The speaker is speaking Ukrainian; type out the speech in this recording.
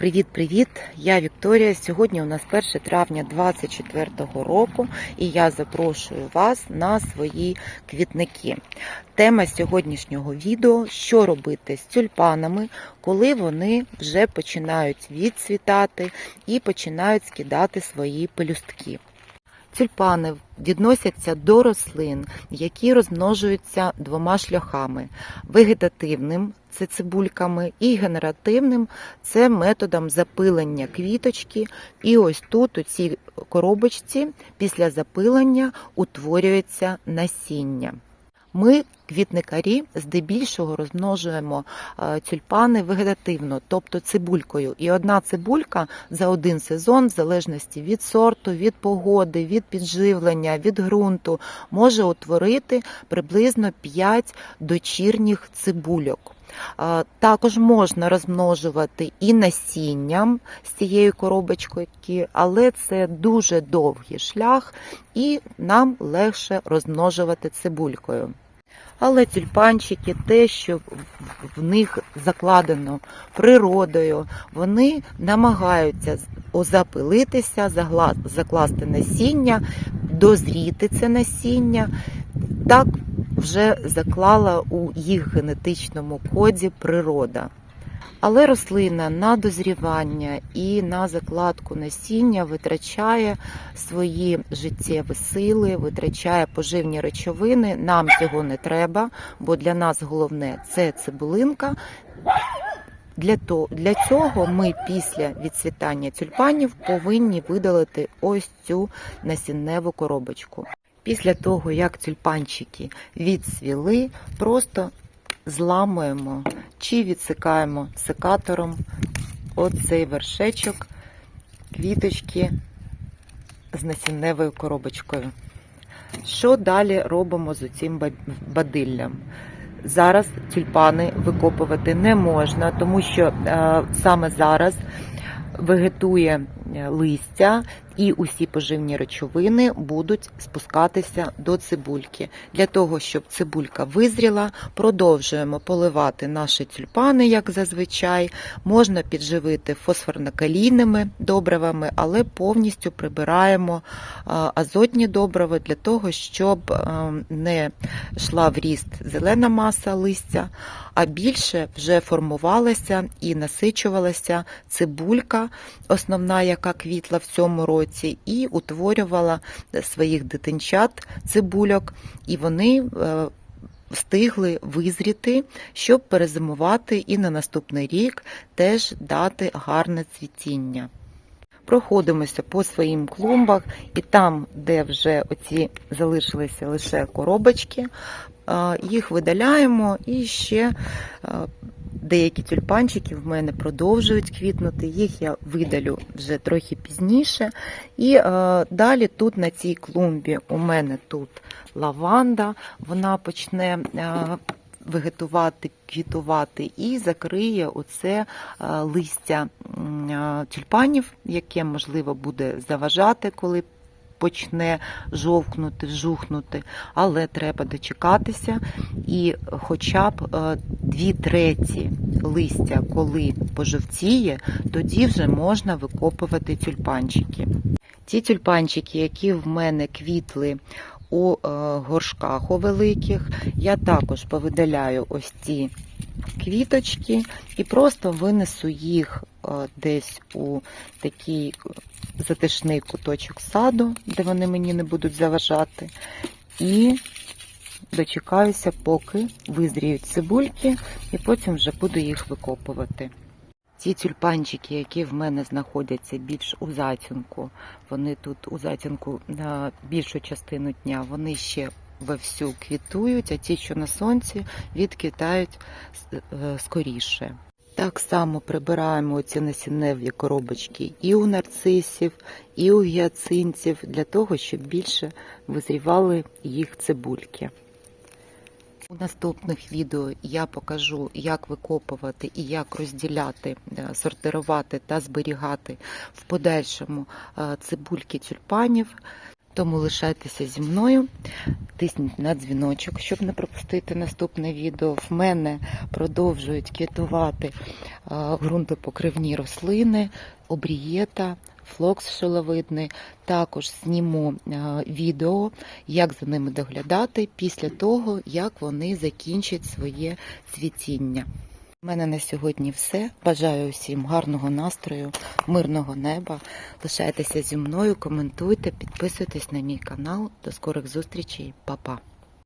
Привіт-привіт! Я Вікторія. Сьогодні у нас 1 травня 2024 року і я запрошую вас на свої квітники. Тема сьогоднішнього відео що робити з тюльпанами, коли вони вже починають відцвітати і починають скидати свої пелюстки. Тюльпани відносяться до рослин, які розмножуються двома шляхами: вегетативним це цибульками, і генеративним це методом запилення квіточки. І ось тут, у цій коробочці, після запилення утворюється насіння. Ми, квітникарі, здебільшого розмножуємо е, тюльпани вегетативно, тобто цибулькою. І одна цибулька за один сезон, в залежності від сорту, від погоди, від підживлення, від ґрунту, може утворити приблизно 5 дочірніх цибульок. Також можна розмножувати і насінням з цієї коробочки, але це дуже довгий шлях, і нам легше розмножувати цибулькою. Але тюльпанчики, те, що в- них закладено природою, вони намагаються озапилитися, закласти насіння, дозріти це насіння. Так вже заклала у їх генетичному коді природа. Але рослина на дозрівання і на закладку насіння витрачає свої життєві сили, витрачає поживні речовини. Нам цього не треба, бо для нас головне це цибулинка. Для, то, для цього ми після відцвітання тюльпанів повинні видалити ось цю насінневу коробочку. Після того, як тюльпанчики відцвіли, просто зламуємо чи відсикаємо секатором оцей вершечок квіточки з насінневою коробочкою. Що далі робимо з цим бадиллям? Зараз тюльпани викопувати не можна, тому що е, саме зараз вегетує е, листя, і усі поживні речовини будуть спускатися до цибульки. Для того, щоб цибулька визріла, продовжуємо поливати наші тюльпани, як зазвичай. Можна підживити фосфорно-калійними добривами, але повністю прибираємо е, азотні добрива для того, щоб е, не йшла в ріст зелена маса листя, а більше вже формувалася і насичувалася цибулька, основна, яка квітла в цьому році, і утворювала своїх дитинчат цибульок, і вони е, встигли визріти, щоб перезимувати і на наступний рік теж дати гарне цвітіння. Проходимося по своїм клумбах, і там, де вже оці залишилися лише коробочки, е, їх видаляємо і ще е, деякі тюльпанчики в мене продовжують квітнути. Їх я видалю вже трохи пізніше. І е, далі тут на цій клумбі у мене тут лаванда, вона почне. е, Вегетувати, квітувати і закриє оце е, листя е, тюльпанів, яке можливо буде заважати, коли почне жовкнути, жухнути, але треба дочекатися. І хоча б е, дві треті листя, коли пожовтіє, тоді вже можна викопувати тюльпанчики. Ті тюльпанчики, які в мене квітли у е, горшках у великих, я також повидаляю ось ці квіточки і просто винесу їх е, десь у такий затишний куточок саду, де вони мені не будуть заважати. І дочекаюся, поки визріють цибульки, і потім вже буду їх викопувати. Ці тюльпанчики, які в мене знаходяться більш у затінку, вони тут у затінку на більшу частину дня, вони ще вовсю квітують, а ті, що на сонці, відквітають е, скоріше. Так само прибираємо ці насінневі коробочки і у нарцисів, і у гіацинців, для того, щоб більше визрівали їх цибульки. У наступних відео я покажу, як викопувати і як розділяти, е, сортирувати та зберігати в подальшому е, цибульки тюльпанів. Тому лишайтеся зі мною, тисніть на дзвіночок, щоб не пропустити наступне відео. В мене продовжують квітувати а, ґрунтопокривні рослини, обрієта, флокс шиловидний. Також зніму відео, як за ними доглядати після того, як вони закінчать своє цвітіння. У мене на сьогодні все. Бажаю усім гарного настрою, мирного неба. Лишайтеся зі мною, коментуйте, підписуйтесь на мій канал. До скорих зустрічей, Па-па!